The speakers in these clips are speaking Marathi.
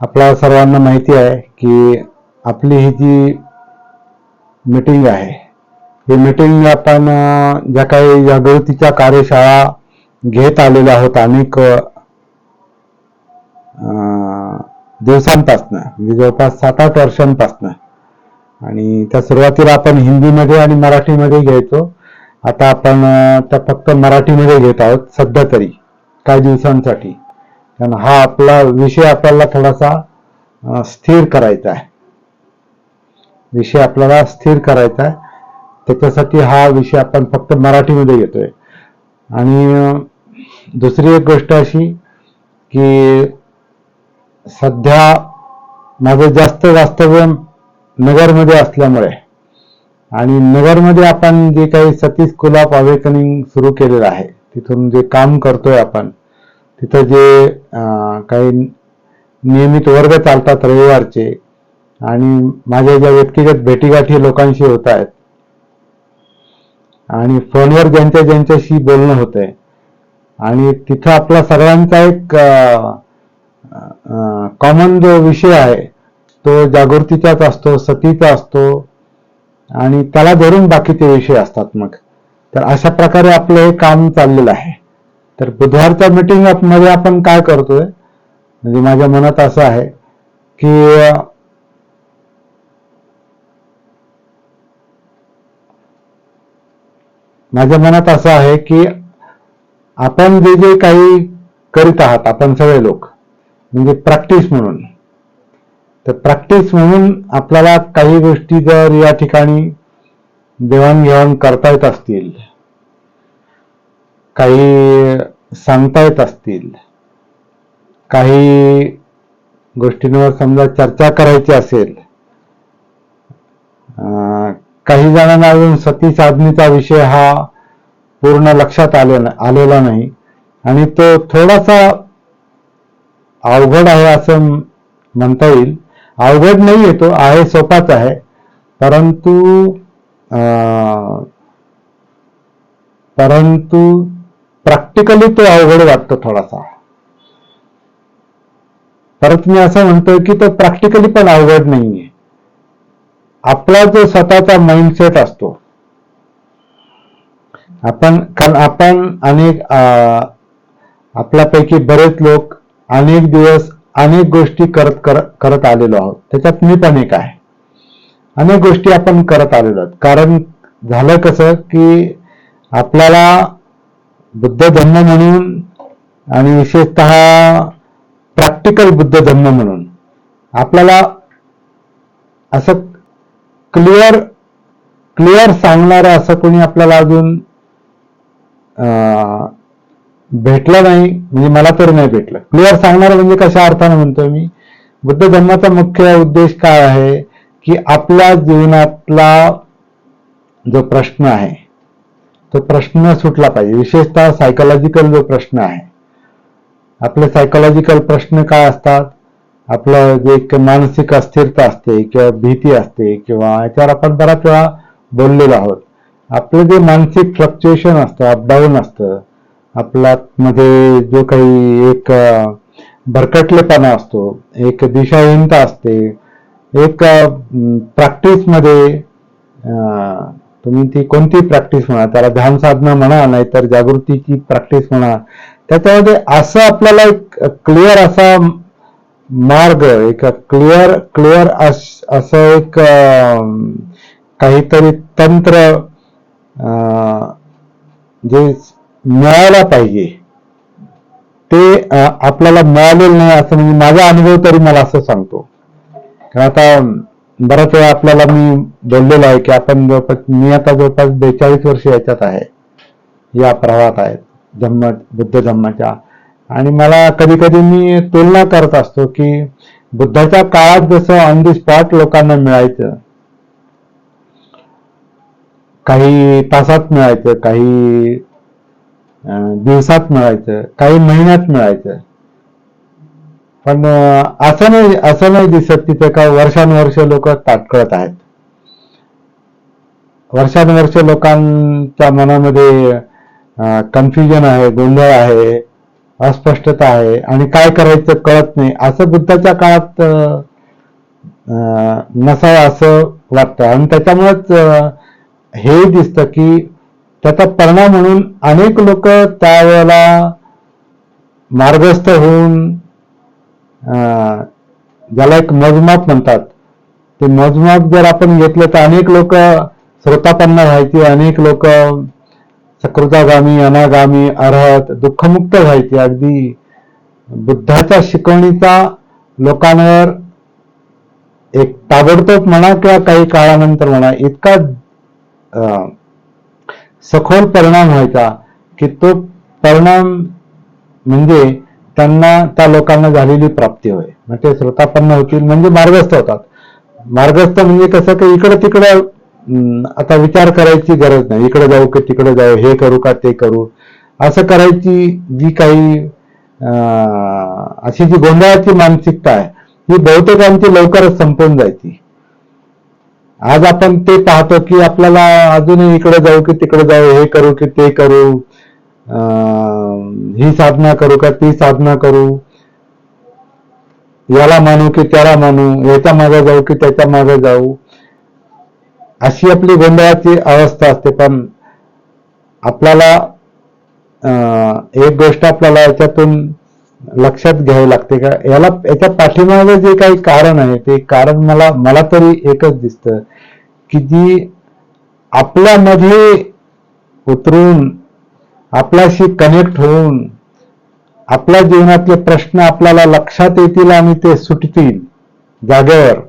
आपल्या सर्वांना माहिती आहे की आपली ही जी मीटिंग आहे ही मीटिंग आपण ज्या काही जागृतीच्या कार्यशाळा घेत आलेल्या आहोत अनेक अं, दिवसांपासनं म्हणजे जवळपास सात आठ वर्षांपासनं. आणि त्या सुरुवातीला आपण हिंदीमध्ये आणि मराठीमध्ये घ्यायचो. आता आपण त्या फक्त मराठीमध्ये घेत आहोत सध्या तरी काही दिवसांसाठी. कारण हा आपला विषय आपल्याला थोडासा स्थिर करायचा आहे. विषय आपल्याला स्थिर करायचा आहे. त्याच्यासाठी हा विषय आपण फक्त मराठीमध्ये घेतोय. आणि दुसरी एक गोष्ट अशी की सध्या माझं जास्त वास्तव्य नगरमध्ये असल्यामुळे आणि नगरमध्ये आपण जे काही सतीश स्कूल ऑफ अवेकनिंग सुरू केलेलं आहे तिथून जे काम करतोय आपण तिथं जे काही नियमित वर्ग चालतात रविवारचे आणि माझ्या ज्या व्यक्तिगत भेटीगाठी लोकांशी होत आहेत आणि फोनवर ज्यांच्या ज्यांच्याशी बोलणं होत आहे आणि तिथं आपला सर्वांचा एक कॉमन जो विषय आहे तो जागृतीचाच असतो सतीचा असतो आणि त्याला धरून बाकीचे विषय असतात मग. तर अशा प्रकारे आपलं हे काम चाललेलं आहे. तर बुधवारच्या मीटिंगमध्ये आपण काय करतोय? म्हणजे माझ्या मनात असं आहे की माझ्या मनात असं आहे की आपण जे जे काही करीत आहात आपण सगळे लोक म्हणजे प्रॅक्टिस म्हणून. तर प्रॅक्टिस म्हणून आपल्याला काही गोष्टी जर या ठिकाणी देवाणघेवाण करता येत असतील काही सांगता येत असतील. काही गोष्टींवर समजा चर्चा करायची असेल काही जणांना अजून सती साधनेचा विषय हा पूर्ण लक्षात आले आलेला नाही. आणि तो थोडासा अवघड आहे असं म्हणता येईल. अवघड नाही येतो आहे सोपाच आहे. परंतु अं, परंतु प्रॅक्टिकली तो अवघड वाटतो थोडासा. परत मी असं म्हणतोय की तो प्रॅक्टिकली पण अवघड नाहीये. आपला जो स्वतःचा माइंडसेट असतो आपण कारण आपण अनेक अं, आपल्यापैकी बरेच लोक अनेक दिवस अनेक गोष्टी करत करत करत आलेलो आहोत. त्याच्यात मी पण एक आहे. अनेक गोष्टी आपण करत आलेलो आहोत. कारण झालं कसं की आपल्याला बुद्ध धम्म म्हणून आणि विशेषतः प्रॅक्टिकल बुद्ध धम्म म्हणून. आपल्याला असं क्लिअर क्लिअर सांगणारं असं कोणी आपल्याला अजून अं, भेटलं नाही म्हणजे मला तरी नाही भेटलं. क्लिअर सांगणार म्हणजे कशा अर्थाने म्हणतोय मी? बुद्ध धर्माचा मुख्य उद्देश काय आहे? की आपल्या जीवनातला जो प्रश्न आहे तो प्रश्न सुटला पाहिजे. विशेषतः सायकोलॉजिकल जो प्रश्न आहे. आपले सायकोलॉजिकल प्रश्न काय असतात? आपलं जे एक मानसिक अस्थिरता असते किंवा भीती असते किंवा याच्यावर आपण बऱ्याच वेळा बोललेलो आहोत. आपलं जे मानसिक फ्लक्च्युएशन असतं अपडाऊन असतं आपल्या मध्ये जो काही एक भरकटलेपणा असतो एक दिशाहीनता असते एक प्रॅक्टिसमध्ये तुम्ही ती कोणती प्रॅक्टिस म्हणा त्याला ध्यान साधना म्हणा नाहीतर जागृतीची प्रॅक्टिस म्हणा त्याच्यामध्ये असं आपल्याला एक क्लिअर असा मार्ग एक क्लिअर क्लिअर असं एक काहीतरी तंत्र जे मिळायला पाहिजे. ते आपल्याला मिळालेलं नाही असं म्हणजे माझा अनुभव तरी मला असं सांगतो. कारण आता बऱ्याच वेळा आपल्याला मी बोललेलो आहे की आपण जवळपास मी आता जवळपास बेचाळीस वर्ष याच्यात आहे. या प्रवाहात आहेत धम्म बुद्ध धम्माच्या आणि मला कधी कधी मी तुलना करत असतो की बुद्धाच्या काळात जसं ऑन दी स्पॉट लोकांना मिळायचं काही तासात मिळायचं काही दिवसात मिळायचं काही महिन्यात मिळायचं पण असं नाही असं नाही दिसत तिथे का वर्षानुवर्ष लोक ताटकळत आहेत. वर्षानुवर्ष लोकांच्या मनामध्ये कन्फ्युजन आहे गोंधळ आहे अस्पष्टता आहे आणि काय करायचं कळत नाही. असं बुद्धाच्या काळात नसावं असं वाटतं. आणि त्याच्यामुळेच हे दिसतं की त्याचा परिणाम म्हणून अनेक लोक त्यावेळेला मार्गस्थ होऊन ज्याला एक मोजमाप म्हणतात. ते मोजमाप जर आपण घेतलं तर अनेक लोक श्रोतापन्न व्हायची अनेक लोक सकृतागामी अनागामी अर्हत दुःखमुक्त व्हायचे. अगदी बुद्धाच्या शिकवणीचा लोकांवर एक ताबडतोब म्हणा किंवा काही काळानंतर म्हणा इतका अं, सखोल परिणाम व्हायचा की तो परिणाम म्हणजे त्यांना त्या लोकांना झालेली प्राप्ती होय. म्हणजे श्रोतापन्न होतील म्हणजे मार्गस्थ होतात. मार्गस्थ म्हणजे कसं की इकडे तिकडे आता विचार करायची गरज नाही. इकडे जाऊ की तिकडे जाऊ हे करू का ते करू. असं करायची जी काही अं, अशी जी गोंधळाची मानसिकता आहे ही बहुतेकांची लवकरच संपून जायची. आज आपण ते पाहतो की आपल्याला अजूनही इकडे जाऊ की तिकडे जाऊ हे करू की ते करू. ही साधना करू का ती साधना करू? याला मानू की त्याला मानू याच्या मागे जाऊ की त्याच्यामागे जाऊ? अशी आपली गोंधळाची अवस्था असते. पण आपल्याला अं, एक गोष्ट आपल्याला याच्यातून लक्षात घ्यावी लागते का? याला याच्या पाठीमागे जे काही कारण आहे ते कारण मला मला तरी एकच दिसतं की जी आपल्यामध्ये उतरून आपल्याशी कनेक्ट होऊन आपल्या जीवनातले प्रश्न आपल्याला लक्षात येतील आणि ते सुटतील जागेवर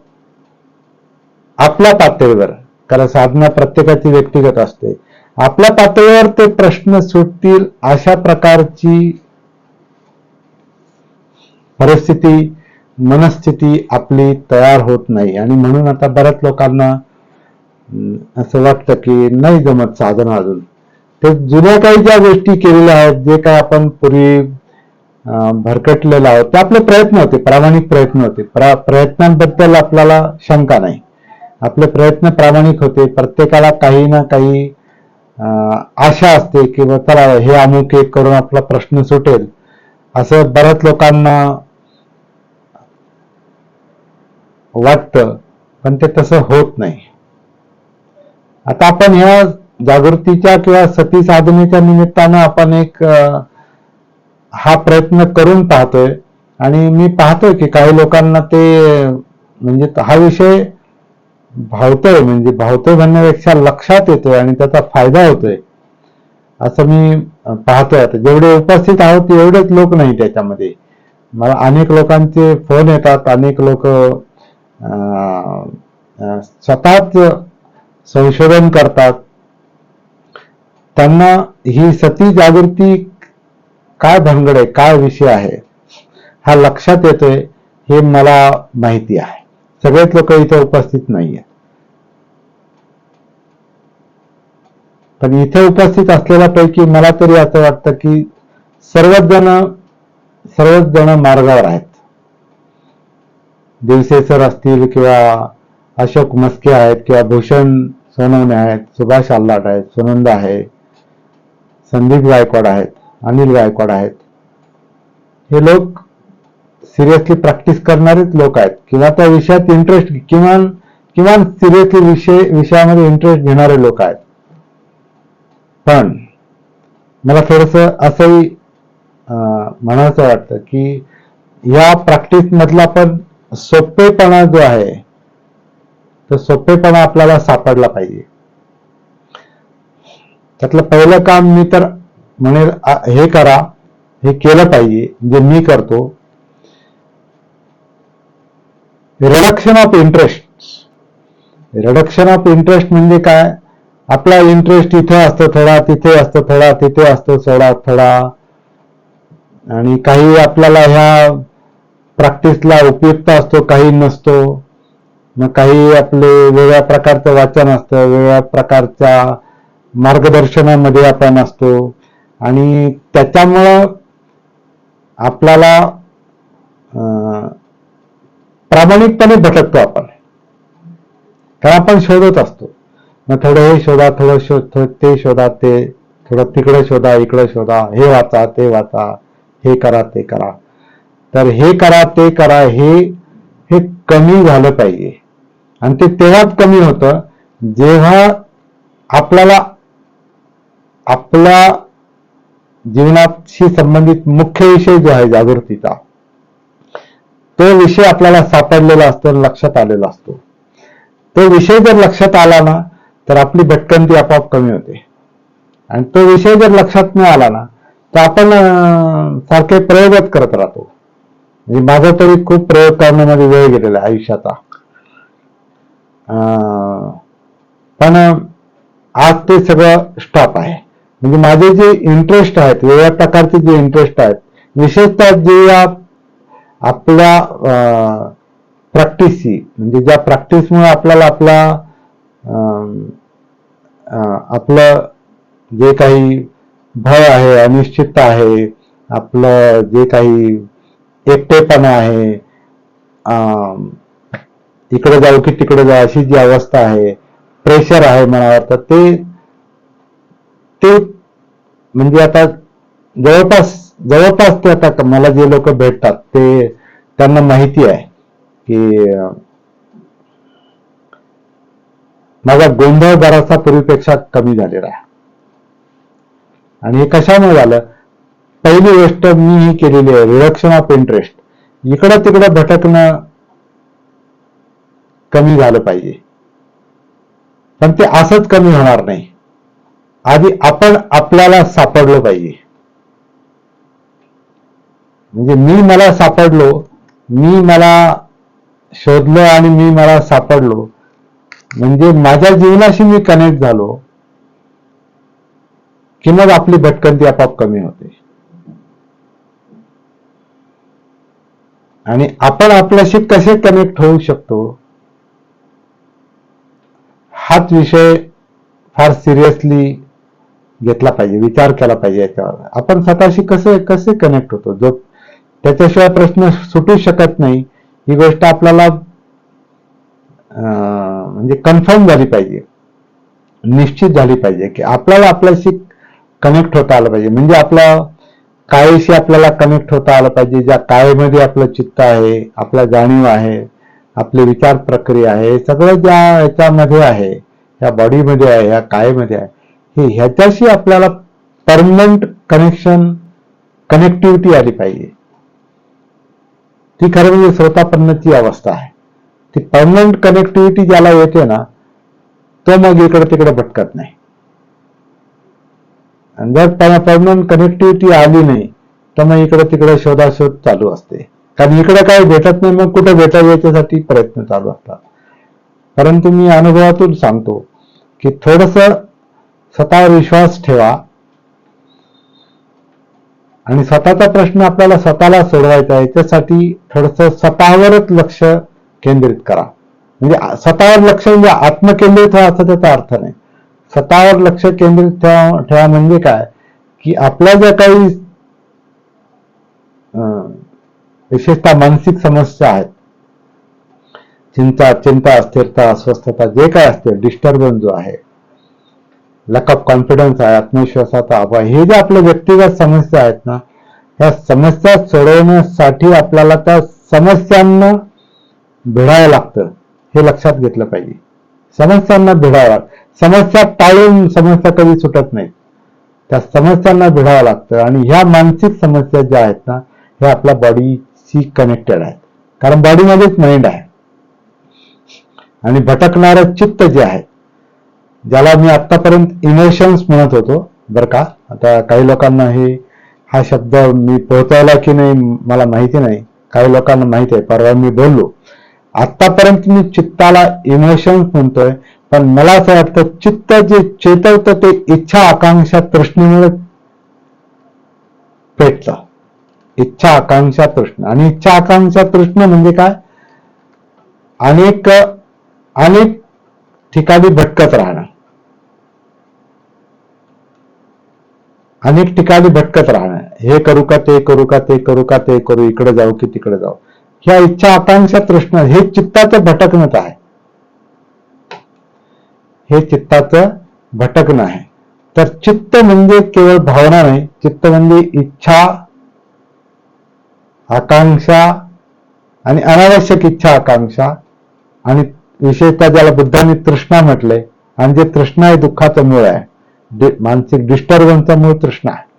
आपल्या पातळीवर. कारण साधना प्रत्येकाची व्यक्तिगत असते. आपल्या पातळीवर ते प्रश्न सुटतील अशा प्रकारची परिस्थिती मनस्थिती आपली तयार होत नाही. आणि म्हणून आता बऱ्याच लोकांना असं वाटतं की नाही जमत साधना अजून. ते जुन्या काही ज्या गोष्टी केलेल्या आहेत जे काय आपण पूर्वी भरकटलेलं आहोत ते आपले प्रयत्न होते प्रामाणिक प्रयत्न होते. प्रा- प्रयत्नांबद्दल आपल्याला शंका नाही. आपले प्रयत्न प्रामाणिक होते. प्रत्येकाला काही ना काही अं, आशा असते की चला हे अमुक एक करून आपला प्रश्न सुटेल. असं बऱ्याच लोकांना वाटतं पण ते तसं होत नाही. आता आपण ह्या जागृतीच्या किंवा सती साधनेच्या निमित्तानं आपण एक हा प्रयत्न करून पाहतोय. आणि मी पाहतोय की काही लोकांना ते म्हणजे हा विषय भावतोय म्हणजे भावतोय म्हणण्यापेक्षा लक्षात येतोय आणि त्याचा फायदा होतोय. असं मी पाहतोय आता. जेवढे उपस्थित आहोत एवढेच लोक नाही त्याच्यामध्ये. मला अनेक लोकांचे फोन येतात अनेक लोक स्वतःच संशोधन करतात. त्यांना ही सती जागृती काय भानगड आहे? काय विषय आहे? हा लक्षात येतोय हे मला माहिती आहे. सगळेच लोक इथे उपस्थित नाहीये पण इथे उपस्थित असलेल्यापैकी मला तरी असं वाटतं की सर्वच जण सर्वच जण मार्गावर आहेत. दिवसे सर असतील किंवा अशोक मस्के आहेत किंवा भूषण सोनवणे आहेत सुभाष आल्लाट आहेत सुनंद आहे संदीप गायकवाड आहेत अनिल गायकवाड आहेत. हे लोक सिरियसली प्रॅक्टिस करणारेच लोक आहेत. किंवा त्या विषयात इंटरेस्ट किमान किमान सिरियसली विषय विषयामध्ये इंटरेस्ट घेणारे लोक आहेत. पण मला थोडस असंही अं, म्हणायचं वाटतं की या प्रॅक्टिस मधला पण सोपेपणा जो आहे तो सोपेपणा आपल्याला सापडला पाहिजे. त्यातलं पहिलं काम मी तर म्हणे हे करा हे केलं पाहिजे जे मी करतो. Reduction of interest reduction of interest म्हणजे काय? आपला इंटरेस्ट इथे असतो थोडा तिथे असतो थोडा तिथे असतो थोडा थोडा. आणि काही आपल्याला ह्या प्रॅक्टिसला उपयुक्त असतो काही नसतो. मग काही आपले वेगळ्या प्रकारचं वाचन असतं वेगळ्या प्रकारच्या मार्गदर्शनामध्ये आपण असतो. आणि त्याच्यामुळं आपल्याला अं, प्रामाणिकपणे भटकतो आपण. कारण आपण शोधत असतो. मग थोडं हे शोधा थोडं शोध ते शोधा ते थोडं तिकडे शोधा इकडे शोधा हे वाचा ते वाचा हे करा ते करा. तर हे करा ते करा हे हे कमी झालं पाहिजे. आणि ते तेव्हाच कमी होतं जेव्हा आपल्याला आपल्या जीवनाशी संबंधित मुख्य विषय जो आहे जागृतीचा तो विषय आपल्याला सापडलेला असतो लक्षात आलेला असतो. तो विषय जर लक्षात आला ना तर आपली भटकंती आपोआप कमी होते. आणि तो विषय जर लक्षात नाही आला ना तर आपण सारखे प्रयोगच करत राहतो. म्हणजे माझा तरी खूप प्रयोग करण्यामध्ये वेळ गेलेला आहे आयुष्याचा. पण आज ते सगळं स्टॉप आहे. म्हणजे माझे जे इंटरेस्ट आहेत वेगळ्या प्रकारचे जे इंटरेस्ट आहेत विशेषतः जे या आपल्या प्रॅक्टिसची म्हणजे ज्या प्रॅक्टिसमुळे आपल्याला आपला आपलं जे काही भय आहे अनिश्चितता आहे आपलं जे काही एकटेपणा आहे इकडे जाऊ की तिकडे जाऊ अशी जी अवस्था आहे प्रेशर आहे मनावर तर ते ते म्हणजे आता जवळपास जवळपास ते आता मला जे लोक भेटतात ते त्यांना माहिती आहे की माझा गोंधळ बराचसा पूर्वीपेक्षा कमी झालेला आहे. आणि हे कशामुळे झालं? पहिली गोष्ट मी ही केलेली आहे रिडक्शन ऑफ इंटरेस्ट इकडं तिकडं भटकणं कमी झालं पाहिजे. पण ते असंच कमी होणार नाही. आधी आपण आपल्याला सापडलो पाहिजे. म्हणजे मी मला सापडलो मी मला शोधलं आणि मी मला सापडलो. म्हणजे माझ्या जीवनाशी मी कनेक्ट झालो की मग आपली भटकंती आपाप कमी होते. आणि आपण आपल्याशी कसे कनेक्ट होऊ शकतो? हाच विषय फार सिरियसली घेतला पाहिजे विचार केला पाहिजे याच्यावर. आपण स्वतःशी कसे कसे कनेक्ट होतो? जो त्याच्याशिवाय प्रश्न सुटू शकत नाही. ही गोष्ट आपल्याला म्हणजे कन्फर्म झाली पाहिजे. निश्चित झाली पाहिजे की आपल्याला आपल्याशी कनेक्ट होता आलं पाहिजे. म्हणजे आपला काळेशी आपल्याला कनेक्ट होता आलं पाहिजे. ज्या काळेमध्ये आपलं चित्त आहे आपला जाणीव आहे आपली विचार प्रक्रिया आहे सगळं ज्या याच्यामध्ये आहे या बॉडीमध्ये आहे या काळेमध्ये आहे हे ह्याच्याशी आपल्याला परमनंट कनेक्शन कनेक्टिव्हिटी आली पाहिजे. ती खरं म्हणजे स्वतःपन्नची अवस्था आहे. ती परमनंट कनेक्टिव्हिटी ज्याला येते ना तो मग इकडे तिकडे भटकत नाही. आणि जर त्यांना परमनंट कनेक्टिव्हिटी आली नाही तर मग इकडे तिकडे शोधाशोध चालू असते. कारण इकडे काही भेटत नाही मग कुठे भेटावं याच्यासाठी प्रयत्न चालू असतात. परंतु मी अनुभवातून सांगतो की थोडस स्वतःवर विश्वास ठेवा. आणि स्वतःचा प्रश्न आपल्याला स्वतःला सोडवायचा आहे याच्यासाठी थोडस स्वतःवरच लक्ष केंद्रित करा. म्हणजे स्वतःवर लक्ष म्हणजे आत्मकेंद्रित व्हा त्याचा अर्थ नाही. स्वतःवर लक्ष केंद्रित ठेवा ठेवा म्हणजे काय? की आपल्या ज्या काही विशेषतः मानसिक समस्या आहेत चिंता चिंता अस्थिरता अस्वस्थता जे काय असते डिस्टर्बन्स जो आहे लॅक ऑफ कॉन्फिडन्स आहे आत्मविश्वासाचा अभाव हे जे आपल्या व्यक्तिगत समस्या आहेत ना त्या समस्या सोडवण्यासाठी आपल्याला त्या समस्यांना भिडावं लागतं. हे लक्षात घेतलं पाहिजे. समस्यांना भिडावं समस्या टाळून समस्या कधी सुटत नाही. त्या समस्यांना भिडावं लागतं. आणि ह्या मानसिक समस्या ज्या आहेत ना ह्या आपल्या बॉडीशी कनेक्टेड आहेत. कारण बॉडीमध्येच माइंड आहे. आणि भटकणारं चित्त जे आहे ज्याला मी आतापर्यंत इमोशन्स म्हणत होतो बरं का? आता काही लोकांना हे हा शब्द मी पोहोचवला की नाही मला माहिती नाही. काही लोकांना माहिती आहे परवा मी बोललो. आतापर्यंत मी चित्ताला इमोशन्स म्हणतोय पण मला असं वाटतं चित्त जे चेतवतं ते इच्छा आकांक्षा तृष्णेमुळे पेटतं. इच्छा आकांक्षा तृष्ण. आणि इच्छा आकांक्षा तृष्ण म्हणजे काय? अनेक अनेक ठिकाणी भटकत राहणं. अनेक ठिकाणी भटकत राहणं हे करू का ते करू का ते करू का ते करू इकडे जाऊ की तिकडे जाऊ. ह्या इच्छा आकांक्षा तृष्ण हे चित्ताचं भटकणं आहे. हे चित्ताचं भटकणं आहे. तर चित्त म्हणजे केवळ भावना नाही चित्त म्हणजे इच्छा आकांक्षा आणि अनावश्यक इच्छा आकांक्षा. आणि विशेषतः ज्याला बुद्धांनी तृष्णा म्हटले आणि जे तृष्णा हे दुःखाचं मूळ आहे. मानसिक डिस्टर्बन्सचा मूळ तृष्णा आहे.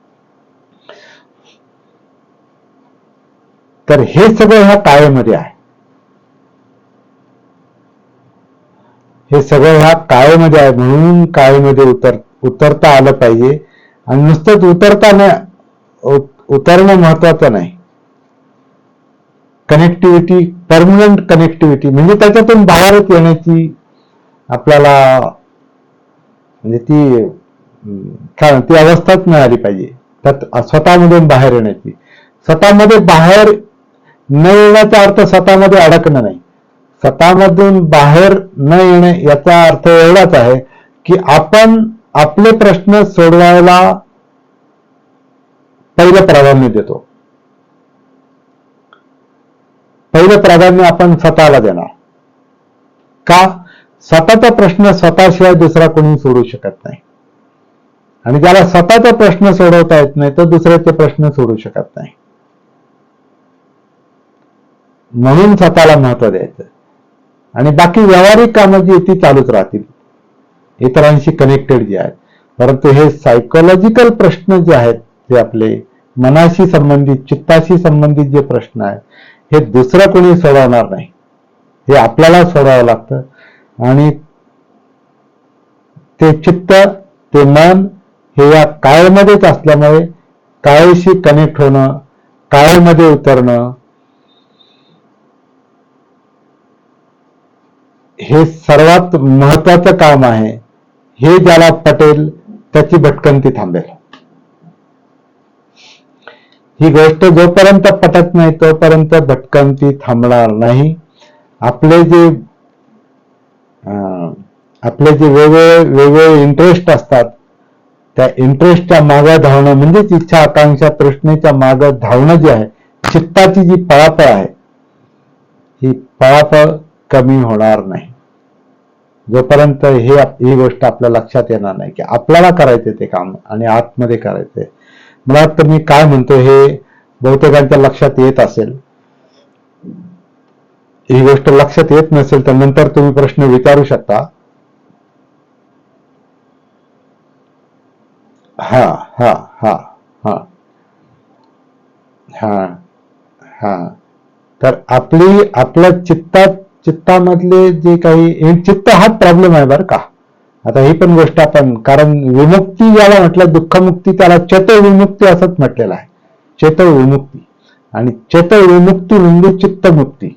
तर हे सगळं ह्या काळेमध्ये आहे. हे सगळं ह्या काळेमध्ये आहे म्हणून काळेमध्ये उतर उतरता आलं पाहिजे. आणि नुसतंच उतरता नाही उतरणं महत्वाचं नाही. कनेक्टिव्हिटी परमनंट कनेक्टिव्हिटी म्हणजे त्याच्यातून बाहेरच येण्याची आपल्याला म्हणजे ती काय ती अवस्थाच मिळाली पाहिजे. त्यात स्वतःमधून बाहेर येण्याची. स्वतःमध्ये बाहेर न येण्याचा अर्थ स्वतःमध्ये अडकणं नाही. स्वतःमधून बाहेर न येणे याचा अर्थ एवढाच आहे की आपण आपले प्रश्न सोडवायला पहिलं प्राधान्य देतो. पहिलं प्राधान्य आपण स्वतःला देणार. का? स्वतःचा प्रश्न स्वतःशिवाय दुसरा कोणी सोडू शकत नाही. आणि ज्याला स्वतःचा प्रश्न सोडवता येत नाही तर दुसऱ्याचे प्रश्न सोडू शकत नाही. म्हणून स्वतःला महत्त्व द्यायचं. आणि बाकी व्यावहारिक कामं जी ती चालूच राहतील. इतरांशी कनेक्टेड जे आहेत. परंतु हे सायकोलॉजिकल प्रश्न जे आहेत ते आपले मनाशी संबंधित चित्ताशी संबंधित जे प्रश्न आहेत हे दुसरं कोणी सोडवणार नाही. हे आपल्याला सोडावं लागतं. आणि ते चित्त ते मन हे या काळमध्येच असल्यामुळे काळेशी कनेक्ट होणं काळेमध्ये उतरणं हे सर्वात महत्वाचं काम आहे. हे ज्याला पटेल त्याची भटकंती थांबेल. ही गोष्ट जोपर्यंत पटत नाही तोपर्यंत भटकंती थांबणार नाही. आपले जे आपले जे वेगवेगळे वेगवेगळे इंटरेस्ट असतात त्या इंटरेस्टच्या मागं धावणं म्हणजेच इच्छा आकांक्षा प्रश्नेच्या मागं धावणं जे आहे चित्ताची जी पळापळ आहे ही पळापळ कमी होणार नाही. जोपर्यंत हे ही गोष्ट आपल्या लक्षात येणार नाही की आपल्याला करायचे ते काम आणि आतमध्ये करायचंय मला वाटतं मी काय म्हणतो हे बहुतेकांच्या लक्षात येत असेल. ही गोष्ट लक्षात येत नसेल तर नंतर तुम्ही प्रश्न विचारू शकता. हा हा हा हा. हा हा. तर आपली आपल्या चित्तात चित्तामधले जे काही चित्त हा प्रॉब्लेम आहे बरं का. आता ही पण गोष्ट आपण कारण विमुक्ती ज्याला म्हटलं दुःखमुक्ती त्याला चेत विमुक्ती असंच म्हटलेलं आहे. चेत विमुक्ती आणि चेत विमुक्ती म्हणजे चित्तमुक्ती.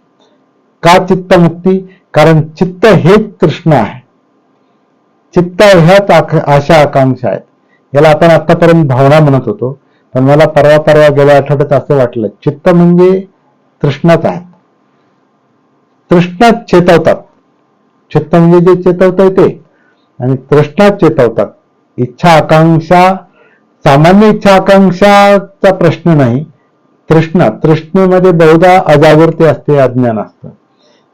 का चित्तमुक्ती? कारण चित्त हेच कृष्ण आहे. चित्त ह्याच आशा आकांक्षा आहेत. याला आपण आतापर्यंत भावना म्हणत होतो. पण मला परवा परवा गेल्या आठवड्यात असं वाटलं चित्त म्हणजे तृष्णाच आहे. तृष्णा चेतवतात. चित्त म्हणजे जे चेतवत ते. आणि तृष्णात चेतवतात. इच्छा आकांक्षा सामान्य इच्छा आकांक्षाचा प्रश्न नाही. तृष्णा तृष्णेमध्ये बहुधा अजागृती असते अज्ञान असतं.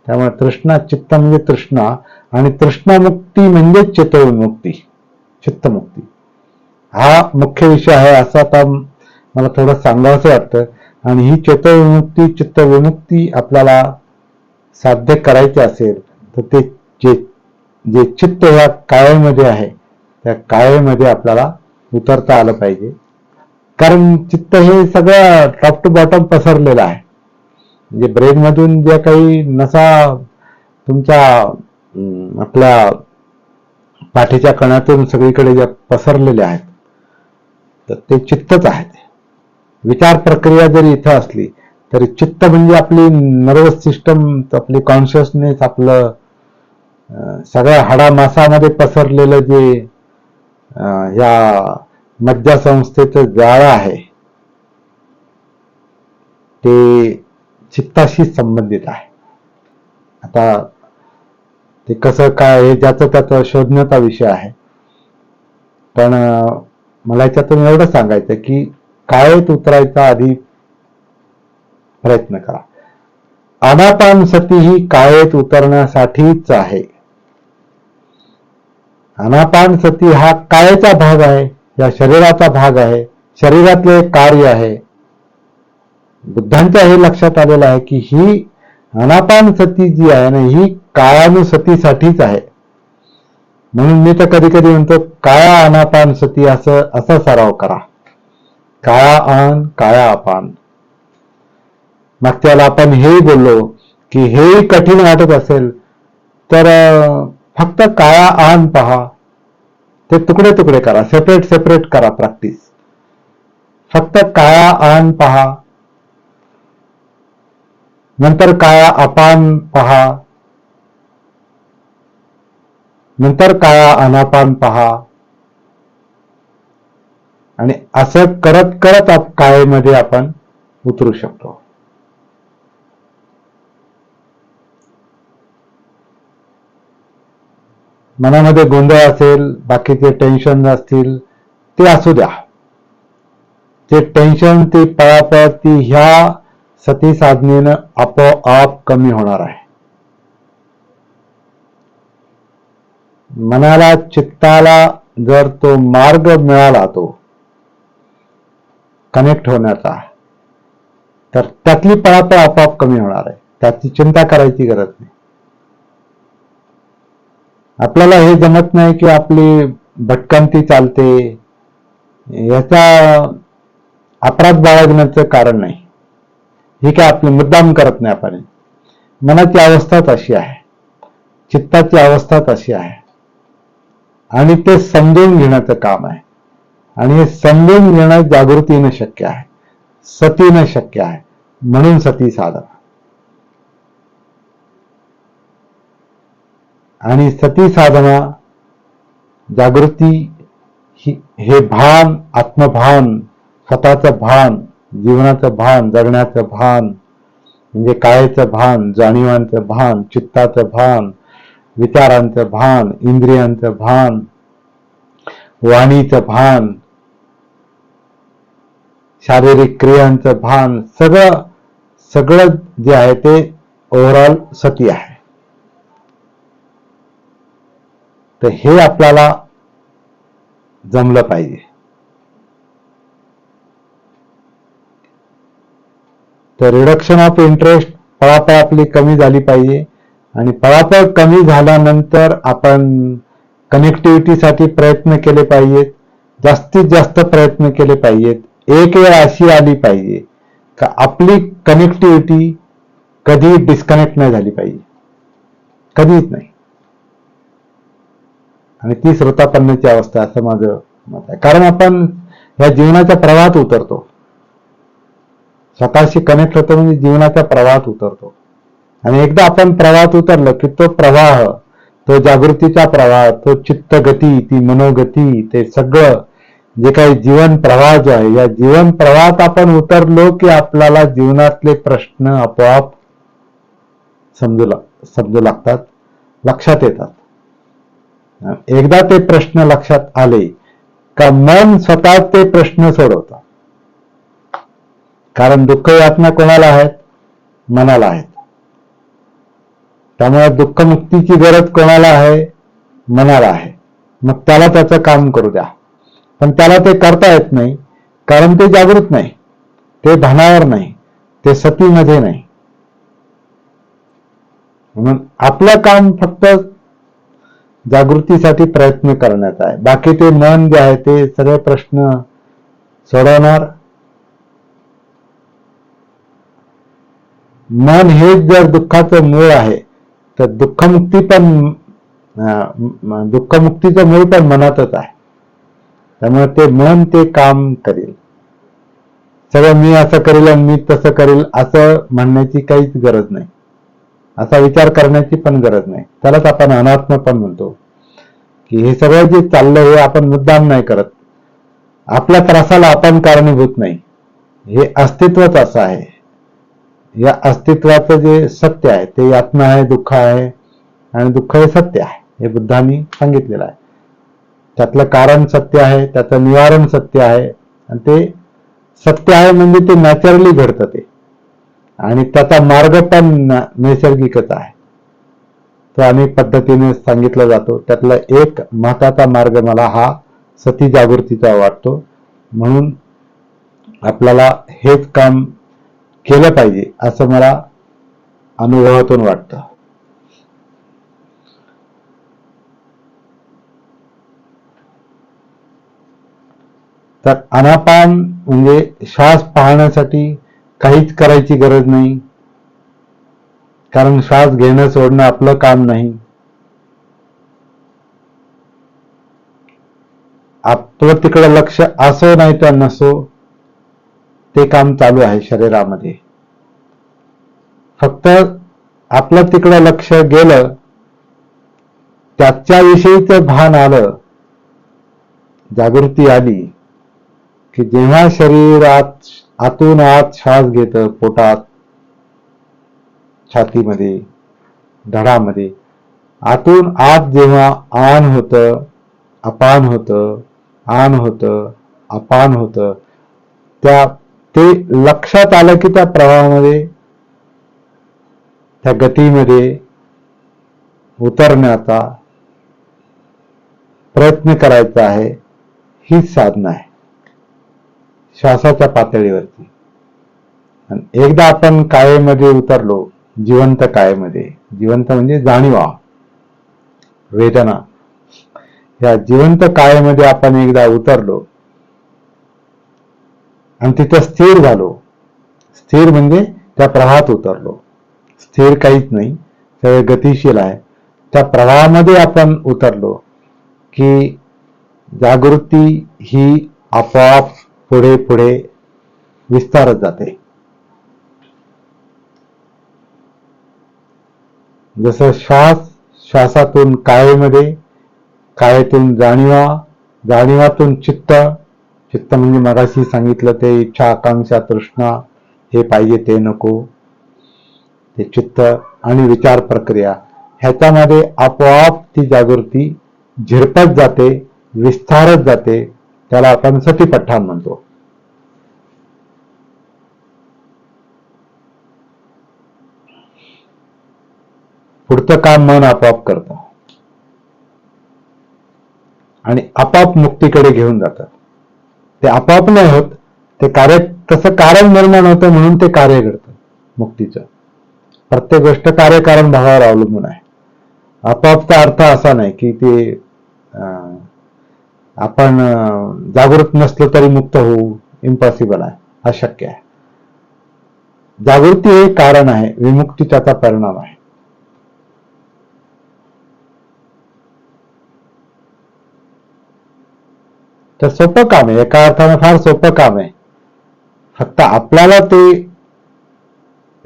त्यामुळे तृष्णा चित्त म्हणजे तृष्णा. आणि तृष्णामुक्ती म्हणजे चित्तविमुक्ती चित्तमुक्ती. हा मुख्य विषय आहे असं आता मला थोडं सांगावंसं वाटतं. आणि ही चित्तविमुक्ती चित्तविमुक्ती आपल्याला साध्य करायची असेल तर ते जे जे चित्त या काळेमध्ये आहे त्या काळेमध्ये आपल्याला उतरता आलं पाहिजे. कारण चित्त हे सगळं टॉप टू बॉटम पसरलेलं आहे. म्हणजे ब्रेनमधून ज्या काही नसा तुमच्या आपल्या पाठीच्या कणातून सगळीकडे ज्या पसरलेल्या आहेत तर ते चित्तच आहे विचार प्रक्रिया जरी इथं असली तरी चित्त म्हणजे आपली नर्वस सिस्टम आपली कॉन्शियसनेस आपलं सगळ्या हाडामासामध्ये पसरलेलं जे या मज्जासंस्थेचं जाळं आहे ते चित्ताशी संबंधित आहे. आता ते कसं काय हे ज्याचं त्याचं शोधण्याचा विषय आहे. पण मला याच्यातून एवढं सांगायचं की काळेत उतरायचा आधी प्रयत्न करा. अनापान सती ही काळेत उतरण्यासाठीच आहे. अनापान सती हा काळेचा भाग आहे या शरीराचा भाग आहे शरीरातले कार्य आहे. बुद्धांच्या हे लक्षात आलेलं आहे की ही अनापान सती जी आहे ना ही काळानुसतीसाठीच आहे. म्हणून मी तर कधी कधी म्हणतो काळा अनापान सती असं असा सराव करा. काळा आन काळा अपान. मग त्याला आपण हेही बोललो की हेही कठीण वाटत असेल तर फक्त काळा आन पहा. ते तुकडे तुकडे करा सेपरेट सेपरेट करा प्रॅक्टिस फक्त काळा आन पहा. नंतर काळा अपान पहा. नंतर काळा अनापान पहा. आणि असं करत करत काळेमध्ये आपण उतरू शकतो. मनामध्ये गोंधळ असेल बाकीचे टेन्शन असतील ते असू द्या. ते टेन्शन ते पळापळ ती ह्या सती साधनेनं आपोआप कमी होणार आहे. मनाला चित्ताला जर तो मार्ग मिळाला तो कनेक्ट होण्याचा तर त्यातली पळापळ आपोआप कमी होणार आहे. त्याची चिंता करायची गरज नाही. आपल्याला हे जमत नाही की आपली भटकंती चालते. याचा अपराध बाळगण्याचं कारण नाही. ही काय आपली मुद्दाम करत नाही आपण. मनाची अवस्थाच अशी आहे. चित्ताची अवस्थाच अशी आहे. आणि ते समजून घेण्याचं काम आहे. आणि हे समजून घेणं जागृतीनं शक्य आहे. सतीनं शक्य आहे. म्हणून सती साधना. आणि सती साधना जागृती हे भान आत्मभान स्वतःचं भान जीवनाचं भान जगण्याचं भान म्हणजे कायेचं भान जाणीवांचं भान चित्ताचं भान विचारांचं भान इंद्रियांचं भान वाणीचं भान शारीरिक क्रियांचं भान सगळं सगळं जे आहे ते ओव्हरऑल सती आहे. तर हे आपल्याला जमलं पाहिजे. तर रिडक्शन ऑफ इंटरेस्ट पळापळ आपली कमी झाली पाहिजे. आणि पळापळ कमी झाल्यानंतर आपण कनेक्टिव्हिटीसाठी प्रयत्न केले पाहिजेत. जास्तीत जास्त प्रयत्न केले पाहिजेत. एक वेळ अशी आली पाहिजे का आपली कनेक्टिव्हिटी कधी डिस्कनेक्ट नाही झाली पाहिजे. कधीच नाही. आणि ती श्रोतापन्नाची अवस्था असं माझं मत आहे. कारण आपण या जीवनाच्या प्रवाहात उतरतो. स्वतःशी कनेक्ट होतो म्हणजे जीवनाच्या प्रवाहात उतरतो. आणि एकदा आपण प्रवाहात उतरलो की तो प्रवाह तो जागृतीचा प्रवाह तो चित्त गती ती मनोगती ते सगळं जे काही जीवन प्रवाह जो आहे या जीवन प्रवाहात आपण उतरलो की आपल्याला जीवनातले प्रश्न आपोआप समजू समजू लागतात लक्षात येतात. एकदा ते प्रश्न लक्षात आले का मन स्वतः ते प्रश्न सोडवतात कारण दुःख यातना कोणाला आहेत? मनाला आहेत. त्यामुळे दुःखमुक्तीची गरज कोणाला आहे? मनाला आहे. मग त्याला त्याचं काम करू द्या. पण त्याला ते करता येत नाही कारण ते जागृत नाही ते भानावर नाही ते सतीमध्ये नाही. म्हणून आपलं काम फक्त जागृतीसाठी प्रयत्न करण्याचा आहे. बाकी ते मन जे आहे ते सगळे प्रश्न सोडवणार. मन हेच जर दुःखाचं मूळ आहे तर दुःखमुक्ती पण दुःखमुक्तीचं मूळ पण मनातच आहे. त्यामुळे ते मन ते काम करेल. सगळं मी असं करेल आणि मी तसं करेल असं म्हणण्याची काहीच गरज नाही. असा विचार करण्याची पण गरज नाही. त्यालाच आपण अनात्म पण म्हणतो. की हे सगळं जे चाललं हे आपण मुद्दाम नाही करत. आपल्या त्रासाला आपण कारणीभूत नाही. हे अस्तित्वच असं आहे. या अस्तित्वाचं जे सत्य आहे ते यातना आहे दुःख आहे आणि दुःख हे सत्य आहे हे बुद्धांनी सांगितलेलं आहे. त्यातलं कारण सत्य आहे त्याचं निवारण सत्य आहे आणि ते सत्य आहे म्हणजे ते नॅचरली घडतं ते. आणि त्याचा मार्ग पण नैसर्गिकच आहे. तो अनेक पद्धतीने सांगितला जातो. त्यातला एक महत्त्वाचा मार्ग मला हा सती जागृतीचा वाटतो. म्हणून आपल्याला हेच काम केलं पाहिजे असं मला अनुभवातून वाटतं. तर अनापान म्हणजे श्वास पाहण्यासाठी काहीच करायची गरज नाही. कारण श्वास घेणं सोडणं आपलं काम नाही. आपलं तिकडं लक्ष असो नाही तर नसो ते काम चालू आहे शरीरामध्ये. फक्त आपलं तिकडं लक्ष गेलं त्याच्याविषयीच भान आलं जागृती आली की जेव्हा शरीरात आतून आत श्वास घेत पोटात छातीमध्ये धडामध्ये आतून आत जेव्हा आन होत अपान होत आन होत अपान होत त्या ते लक्षात आलं की त्या प्रवाहामध्ये त्या गतीमध्ये उतरण्याचा प्रयत्न करायचा आहे हीच साधना आहे. श्वासाच्या पातळीवरती. आणि एकदा आपण कायेमध्ये उतरलो जिवंत कायेमध्ये जिवंत म्हणजे जाणीवा वेदना. या जिवंत कायेमध्ये आपण एकदा उतरलो आणि तिथं स्थिर झालो. स्थिर म्हणजे त्या प्रवाहात उतरलो. स्थिर काहीच नाही. सगळे गतिशील आहे. त्या प्रवाहामध्ये आपण उतरलो की जागृती ही आपोआप पुढे पुढे विस्तारत जाते. जसं श्वास श्वासातून कायेमध्ये कायेतून जाणीवा जाणीवातून चित्त चित्त म्हणजे मगाशी सांगितलं ते इच्छा आकांक्षा तृष्णा हे पाहिजे ते नको. ते चित्त आणि विचार प्रक्रिया ह्याच्यामध्ये आपोआप ती जागृती झिरपत जाते विस्तारत जाते त्याला आपण सतीपठ्ठान म्हणतो. पुढचं काम मन आपोआप करतं. आणि आपाप मुक्तीकडे घेऊन जातात ते आपोआप नाही होत ते कार्य तसं कारण निर्माण होतं म्हणून ते कार्य घडतं मुक्तीचं. प्रत्येक गोष्ट कार्यकारण भावावर अवलंबून आहे. आपापचा अर्थ असा नाही की ते आपण जागृत नसलो तरी मुक्त होऊ इम्पॉसिबल आहे अशक्य आहे. जागृती हे कारण आहे विमुक्ती त्याचा परिणाम आहे. तर सोपं काम आहे. एका अर्थानं फार सोपं काम आहे. फक्त आपल्याला ते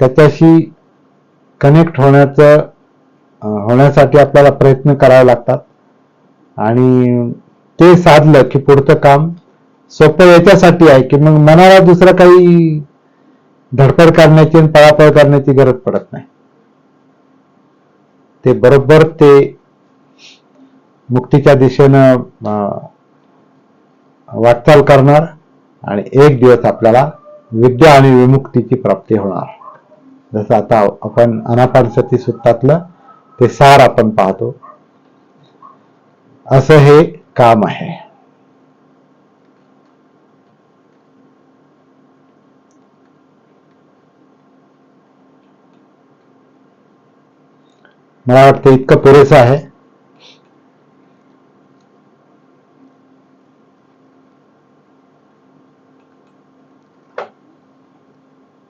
त्याच्याशी कनेक्ट होण्याचं होण्यासाठी आपल्याला प्रयत्न करावे लागतात. आणि ते साधलं की पुढचं काम सोपं याच्यासाठी आहे की मग मनाला दुसरं काही धडपड करण्याची आणि पळापळ करण्याची गरज पडत नाही. ते बरोबर ते मुक्तीच्या दिशेनं वाटचाल करणार आणि एक दिवस आपल्याला विद्या आणि विमुक्तीची प्राप्ती होणार. जसं आता आपण अनापानसती सूत्रातलं ते सार आपण पाहतो. असं हे काम आहे. मला वाटतं इतकं पुरेसं आहे.